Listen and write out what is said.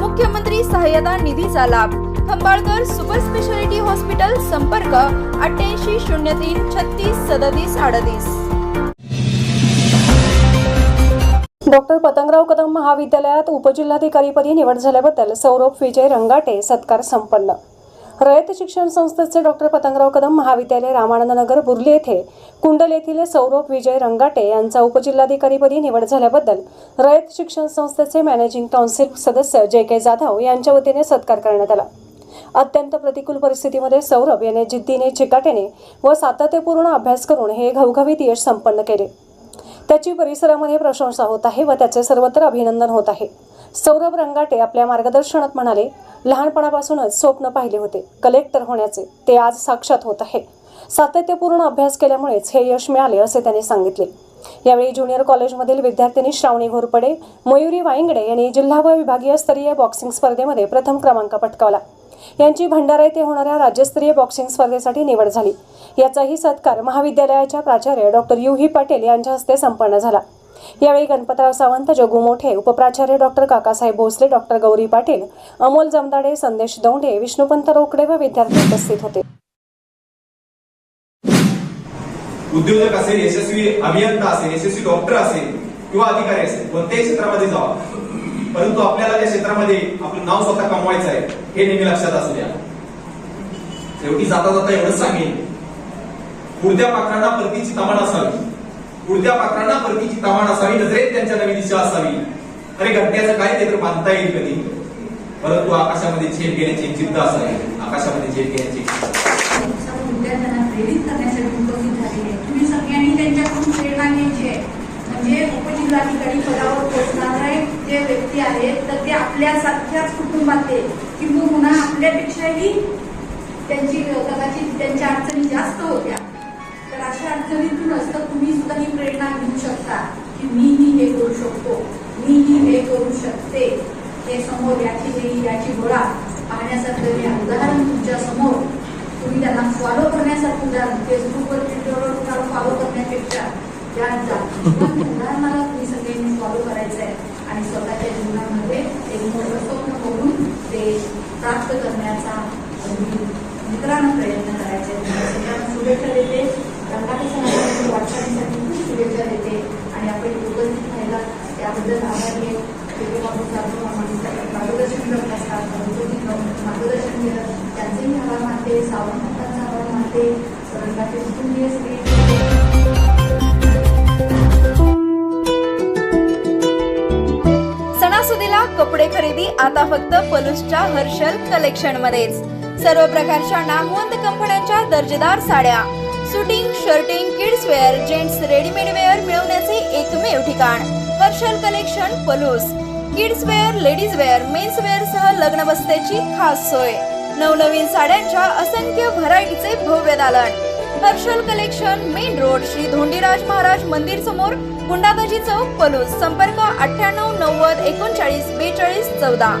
मुख्यमंत्री सहाय्यता निधीचा लाभ. खंबाळकर सुपर स्पेशालिटी हॉस्पिटल संपर्क अठ्ठ्याऐंशी शून्य तीन छत्तीस सदतीस अडतीस. डॉक्टर पतंगराव कदम महाविद्यालयात उपजिल्हाधिकारीपदी निवड झाल्याबद्दल सौरभ विजय रंगाटे सत्कार संपन्न. रयत शिक्षण संस्थेचे डॉक्टर पतंगराव कदम महाविद्यालय रामानंदनगर बुर्ली येथे कुंडल येथील सौरभ विजय रंगाटे यांचा उपजिल्हाधिकारीपदी निवड झाल्याबद्दल रयत शिक्षण संस्थेचे मॅनेजिंग काउन्सिल सदस्य जे के जाधव यांच्या वतीने सत्कार करण्यात आला. अत्यंत प्रतिकूल परिस्थितीमध्ये सौरभ याने जिद्दीने चिकाटेने व सातत्यपूर्ण अभ्यास करून हे घवघवीत यश संपन्न केले. त्याची परिसरामध्ये प्रशंसा होत आहे व त्याचे सर्वत्र अभिनंदन होत आहे. सौरभ रंगाटे आपल्या मार्गदर्शनात म्हणाले लहानपणापासूनच स्वप्न पाहिले होते. कलेक्टर होण्याचे. ते आज साक्षात होत आहे सातत्यपूर्ण अभ्यास केल्यामुळेच हे यश मिळाले असे त्यांनी सांगितले. यावेळी ज्युनियर कॉलेजमधील विद्यार्थिनी श्रावणी घोरपडे मयुरी वाईंगडे यांनी जिल्हा व विभागीय स्तरीय बॉक्सिंग स्पर्धेमध्ये प्रथम क्रमांक पटकावला. यांची भंडारा येथे होणाऱ्या राज्यस्तरीय बॉक्सिंग स्पर्धेसाठी निवड झाली. याचाही सत्कार महाविद्यालयाच्या प्राचार्य डॉक्टर युही पाटील यांच्या हस्ते संपन्न झाला. यावेळी गणपतराव सावंत जगू मोठे उपप्राचार्य डॉक्टर काकासाहेब भोसले डॉक्टर गौरी पाटील अमोल जमदाडे संदेश दौंडे विष्णुपंत रोकडे व विद्यार्थी उपस्थित होते. उद्योजक असेल यशस्वी अभियंता असेल यशस्वी डॉक्टर असेल किंवा अधिकारी असेल कोणत्याही क्षेत्रामध्ये जावा. परंतु आपल्याला त्या क्षेत्रामध्ये आपलं नाव स्वतः कमवायचं आहे हे नेहमी लक्षात असू द्या. शेवटी जाता जाता एवढंच सांगेन. पुढच्या पाखरांना परतीची तमाण असावी. उडत्या पात्रांना परतीची तमाण असावी नजरेत त्यांच्या नवी दिशा असावी. अरे घटण्याचं काय ते तर बांधता येईल कधी? परंतु आकाशामध्ये झेप घेण्याची एक असावी आकाशामध्ये झेप घेण्याची प्रेरित करण्यासाठी उपस्थित तुम्ही सगळ्यांनी त्यांच्याकडून प्रेरणा घ्यायची आहे. म्हणजे उपजिल्हाधिकारी पदावर पोहोचणारे जे व्यक्ती आहेत तर ते आपल्यासारख्याच कुटुंबातले किंबहुना आपल्यापेक्षाही त्यांची कदाचित त्यांच्या अडचणी जास्त होत्या. प्रेरणा घेऊ शकता की मीही हे करू शकतो. मीही हे करू शकते. हे समोर याची देही याची गोळा पाहण्यासारखं हे उदाहरण तुमच्यासमोर तुम्ही त्यांना फॉलो करण्यासारखं उदाहरण फेसबुकवर ट्विटरवर फॉलो करण्यापेक्षा त्या उदाहरणाला तुम्ही सगळ्यांनी फॉलो करायचं आहे आणि स्वतःच्या जीवनामध्ये एक मोठं स्वप्न करून ते प्राप्त करण्याचा मित्रांना प्रयत्न करायचे आहे. शुभेच्छा देते. रंगाटी शुभेच्छा देते आणि आपण उपस्थित राहिला त्याबद्दल आभारी मार्गदर्शन करत असतात. मार्गदर्शन केलं. त्यांचेही आभार मानते. सावंतांचा आभार मानते. रंगाचे कुटुंबीय सगळे सणासुदीला कपडे खरेदी आता फक्त पलूसच्या हर्षल कलेक्शन मध्येच. सर्व प्रकारच्या नामवंत कंपन्यांच्या दर्जेदार साड्या. Suiting shirting kids wear gents readymade wear मिळवण्याचे एकमेव ठिकाण Harshal collection Palus kids wear ladies wear mens wear सह लग्न बस्त्याची खास सोय. नवनवीन साड्यांच्या असंख्य व्हरायटीचे भव्य दालन. Harshal collection main road Shri Dhondiraj Maharaj मंदिर समोर गुंडाबाजी चौक पलूस संपर्क अठ्ठ्याण्णव नव्वद एकोणचाळीस बेचाळीस चौदा.